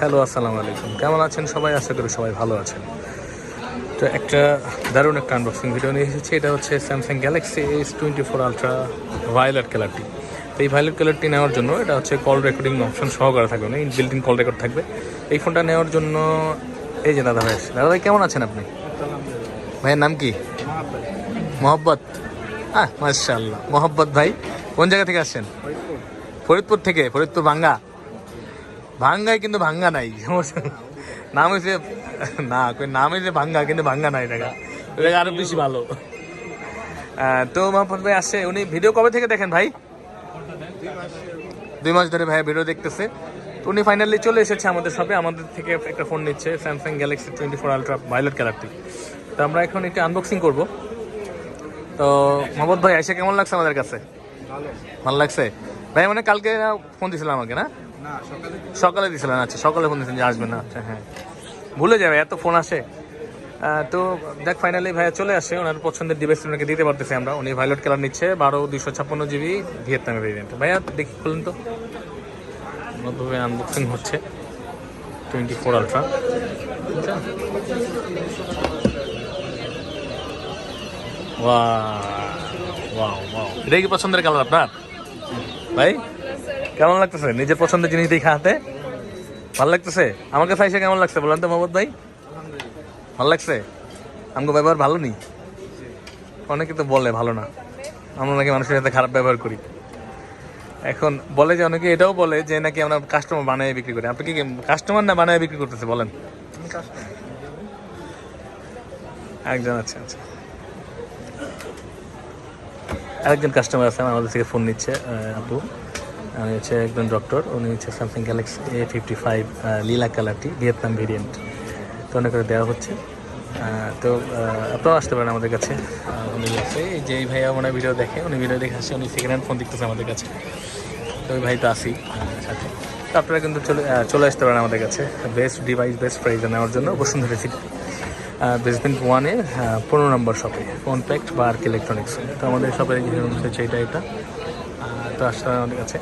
Hello, আসসালামু আলাইকুম। কেমন আছেন সবাই? আশা করি সবাই ভালো আছেন। তো একটা দারুণ একটা আনবক্সিং ভিডিও নিয়ে এসেছি। এটা হচ্ছে Samsung Galaxy S twenty four ultra violet কালারটি তো এই ভায়োলেট কালারটি নেওয়ার জন্য এটা হচ্ছে কল রেকর্ডিং অপশন সহকারে থাকবে। না বিল্ট ইন কল রেকর্ড থাকবে। এই ফোনটা নেওয়ার জন্য এই যে দাদা ভাই। দাদা ভাই, কেমন আছেন আপনি? ভাইয়ের নাম কি? মোহাব্বত। হ্যাঁ মার্শাল্লাহ মোহাব্বত ভাই, কোন জায়গা থেকে আসছেন? ফরিদপুর। থেকে, ফরিদপুর ভাঙ্গা ভাঙ্গায় কিন্তু ভাঙ্গা নাই। নাম হয়েছে না নাম হয়েছে ভাঙ্গা, কিন্তু ভাঙ্গা নাই দেখা। এটা আরও বেশি ভালো। তো মোহাম্মদ ভাই আসছে উনি ভিডিও কবে থেকে দেখেন ভাই? দুই মাস ধরে ভাই ভিডিও দেখতেছে। তো উনি ফাইনালি চলে এসেছে আমাদের শপে আমাদের থেকে একটা ফোন নিচ্ছে Samsung Galaxy twenty four ultra violet কালারটি তো আমরা এখন একটু আনবক্সিং করব। তো মোহাম্মদ ভাই এসে কেমন লাগছে আমাদের কাছে? ভালো। লাগছে? ভাই মানে কালকে ফোন দিয়েছিলাম আমাকে, না? সকালে দিয়েছিলেন আচ্ছা সকালে ফোন দিয়েছেন যে আসবেন না আচ্ছা হ্যাঁ। ভুলে যাবে, এত ফোন আসে। তো দেখ ফাইনালি ভাইয়া চলে আসে, ওনার পছন্দের ডিভাইস ওনাকে দিতে পারতেছি আমরা। উনি ভাইলট কালার নিচ্ছে, বারো দুশো ছাপ্পান্ন জিবি ভিয়েতনামে ভেরিয়েন্ট ভাইয়া, দেখি, খুলুন তো। নতুনভাবে আনবক্সিং হচ্ছে টোয়েন্টি ফোর আলট্রা এটা কি পছন্দের কালার আপনার? ভাই? কেমন লাগতেছে? নিজের পছন্দের জিনিস দেখা হাতে? ভালো লাগতেছে? আমাকে এসে কেমন লাগছে? বলেন তো, মোহাম্মদ ভাই। ভালো লাগছে? আমাকে ব্যবহার ভালো নেই অনেকে তো বলে ভালো না। আমরা নাকি মানুষের সাথে খারাপ ব্যবহার করি। এখন বলে যে অনেকে এটাও বলে যে নাকি আমরা কাস্টমার বানায় বিক্রি করি। আপনি কি কাস্টমার না বানায় বিক্রি করতেছে? বলেন। একজন আছে আচ্ছা। আরেকজন কাস্টমার আছেন আমাদের থেকে ফোন নিচ্ছে আপু উনি হচ্ছে একজন ডক্টর উনি হচ্ছে Samsung Galaxy A fifty five lilac কালারটি ভিয়েতনাম ভেরিয়েন্ট তো অনেক করে দেওয়া হচ্ছে। তো আপনারাও আসতে পারেন আমাদের কাছে। উনি আছে যে এই ভাইয়া মনে ভিডিও দেখে, উনি ভিডিও দেখে আসছে, উনি সেকেন্ড হ্যান্ড ফোন দেখতেছে আমাদের কাছে। তো ওই ভাই তো আসি সাথে তো আপনারা কিন্তু চলে চলে আসতে পারেন আমাদের কাছে। বেস্ট ডিভাইস বেস্ট প্রাইজে নেওয়ার জন্য বসুন্ধরা সিটি বেসমেন্ট ওয়ানে পনেরো নম্বর শপে ফোন প্যাক্ট বা আর্ক ইলেকট্রনিক্স তো আমাদের শপের হচ্ছে এটা এটা। তো হবে আমাদের কাছে।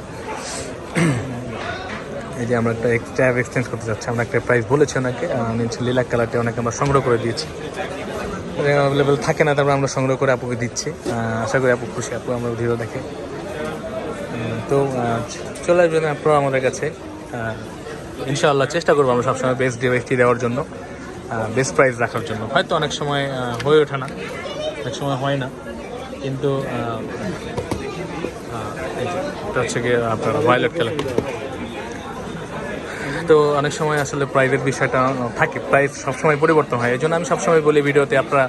এই যে আমরা একটা এক্সট্রা এক্সচেঞ্জ করতে চাচ্ছি আমরা একটা প্রাইস বলেছি ওনাকে উনি হচ্ছে লিলাক কালারটা ওনাকে আমরা সংগ্রহ করে দিয়েছি। অ্যাভেলেবেল থাকে না, তারপর আমরা সংগ্রহ করে আপুকে দিচ্ছি। আশা করি আপু খুশি, আপু আমরা ভিডিও দেখে। তো চলে আসবেন আপনারা আমাদের কাছে। ইনশাআল্লাহ চেষ্টা করব আমরা সবসময় বেস্ট ডিভাইসটি দেওয়ার জন্য বেস্ট প্রাইস রাখার জন্য। হয়তো অনেক সময় হয়ে ওঠে না, অনেক সময় হয় না। কিন্তু এটা হচ্ছে গিয়ে আপনার ভায়োলেট কালার তো অনেক সময় আসলে প্রাইভেট বিষয়টা থাকে প্রাইস সবসময় পরিবর্তন হয়। এই জন্য আমি সবসময় বলি ভিডিওতে, আপনারা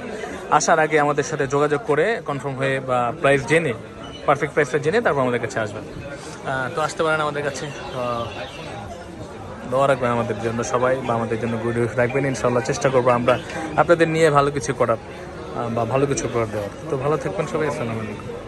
আসার আগে আমাদের সাথে যোগাযোগ করে কনফার্ম হয়ে বা প্রাইস জেনে পারফেক্ট প্রাইসটা জেনে তারপর আমাদের কাছে আসবেন। তো আসতে পারেন আমাদের কাছে। দোয়া রাখবেন আমাদের জন্য সবাই বা আমাদের জন্য গুড উইশ রাখবেন। ইনশাল্লাহ চেষ্টা করব আমরা আপনাদের নিয়ে ভালো কিছু করার বা ভালো কিছু করার দেওয়ার। তো ভালো থাকবেন সবাই, আসসালামু আলাইকুম।